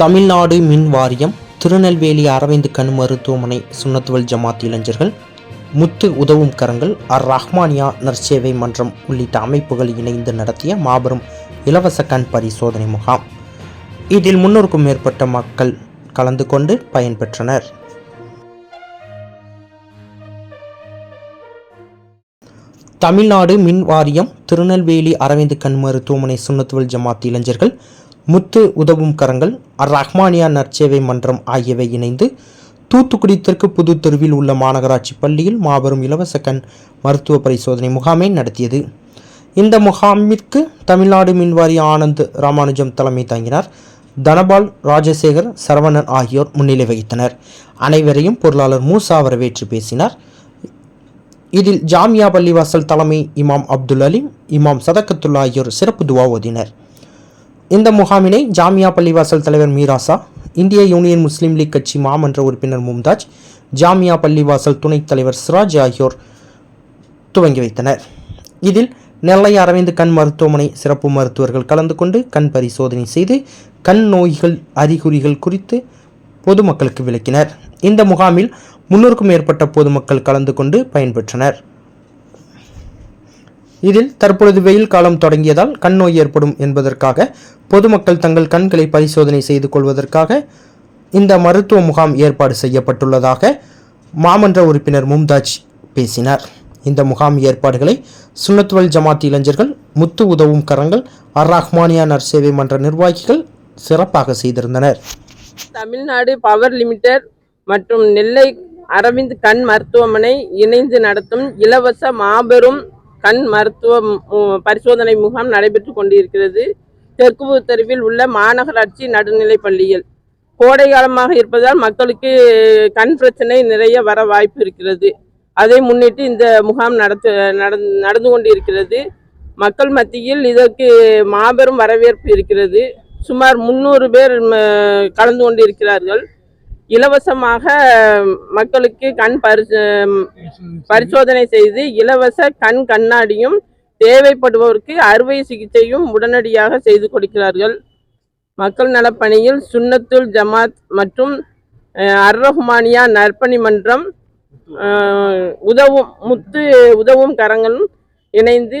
தமிழ்நாடு மின் வாரியம் திருநெல்வேலி அரவிந்த் கண் மருத்துவமனை சுண்ணத்துவல் ஜமாத் இளைஞர்கள் முத்து உதவும் கரங்கள் அர் ரஹ்மானியா நற்சேவை மன்றம் உள்ளிட்ட அமைப்புகள் இணைந்து நடத்திய மாபெரும் இலவச கண் பரிசோதனை முகாம். இதில் முன்னூறுக்கும் மேற்பட்ட மக்கள் கலந்து கொண்டு பயன்பெற்றனர். தமிழ்நாடு மின் வாரியம் திருநெல்வேலி அரவிந்த் கண் மருத்துவமனை சுண்ணத்துவல் ஜமாத் இளைஞர்கள் முத்து உதவும் கரங்கள் அர் ரஹ்மானியா நற்சேவை மன்றம் ஆகியவை இணைந்து தூத்துக்குடி தெற்கு புது தெருவில் உள்ள மாநகராட்சி பள்ளியில் மாபெரும் இலவச கண் மருத்துவ பரிசோதனை முகாமை நடத்தியது. இந்த முகாமிற்கு தமிழ்நாடு மின்வாரிய ஆனந்த் ராமானுஜம் தலைமை தாங்கினார். தனபால் ராஜசேகர் சரவணன் ஆகியோர் முன்னிலை வகித்தனர். அனைவரையும் பொருளாளர் மூசா வரவேற்று பேசினார். இதில் ஜாமியா பள்ளிவாசல் தலைமை இமாம் அப்துல் அலீம் இமாம் சதக்கத்துல்லா ஆகியோர் சிறப்பு துவா ஓதினர். இந்த முகாமினை ஜாமியா பள்ளிவாசல் தலைவர் மீராசா இந்திய யூனியன் முஸ்லீம் லீக் கட்சி மாமன்ற உறுப்பினர் மும்தாஜ் ஜாமியா பள்ளிவாசல் துணைத் தலைவர் சிராஜ் ஆகியோர் துவங்கி வைத்தனர். இதில் நெல்லை அரவிந்த் கண் மருத்துவமனை சிறப்பு மருத்துவர்கள் கலந்து கொண்டு கண் பரிசோதனை செய்து கண் நோய்கள் அறிகுறிகள் குறித்து பொதுமக்களுக்கு விளக்கினர். இந்த முகாமில் முன்னூறுக்கும் மேற்பட்ட பொதுமக்கள் கலந்து கொண்டு பயன்பெற்றனர். இதில் தற்பொழுது வெயில் காலம் தொடங்கியதால் கண் நோய் ஏற்படும் என்பதற்காக பொதுமக்கள் தங்கள் கண்களை பரிசோதனை செய்து கொள்வதற்காக இந்த மருத்துவ முகாம் ஏற்பாடு செய்யப்பட்டுள்ளதாக மாமன்ற உறுப்பினர் மும்தாஜ் பேசினார். இந்த முகாம் ஏற்பாடுகளை சுன்னத்துவல் ஜமாத் இளைஞர்கள் முத்து உதவும் கரங்கள் அர் ரஹ்மானியா நற்சேவை மன்ற நிர்வாகிகள் சிறப்பாக செய்திருந்தனர். தமிழ்நாடு பவர் லிமிடெட் மற்றும் நெல்லை அரவிந்த் கண் மருத்துவமனை இணைந்து நடத்தும் இலவச மாபெரும் கண் மருத்துவ பரிசோதனை முகாம் நடைபெற்று கொண்டிருக்கிறது. தெற்கு தெருவில் உள்ள மாநகராட்சி நடுநிலைப் பள்ளியில். கோடை காலமாக இருப்பதால் மக்களுக்கு கண் பிரச்சனை நிறைய வர வாய்ப்பு இருக்கிறது. அதை முன்னிட்டு இந்த முகாம் நடத்து நடந்- நடந்து கொண்டிருக்கிறது. மக்கள் மத்தியில் இதற்கு மாபெரும் வரவேற்பு இருக்கிறது. சுமார் முந்நூறு பேர் கலந்து கொண்டிருக்கிறார்கள். இலவசமாக மக்களுக்கு கண் பரிசு பரிசோதனை செய்து இலவச கண் கண்ணாடியும் தேவைப்படுபவருக்கு அறுவை சிகிச்சையும் உடனடியாக செய்து கொடுக்கிறார்கள். மக்கள் நலப்பணியில் சுன்னத்துல் ஜமாத் மற்றும் அஹ், நற்பணி மன்றம் உதவும் முத்து உதவும் கரங்களும் இணைந்து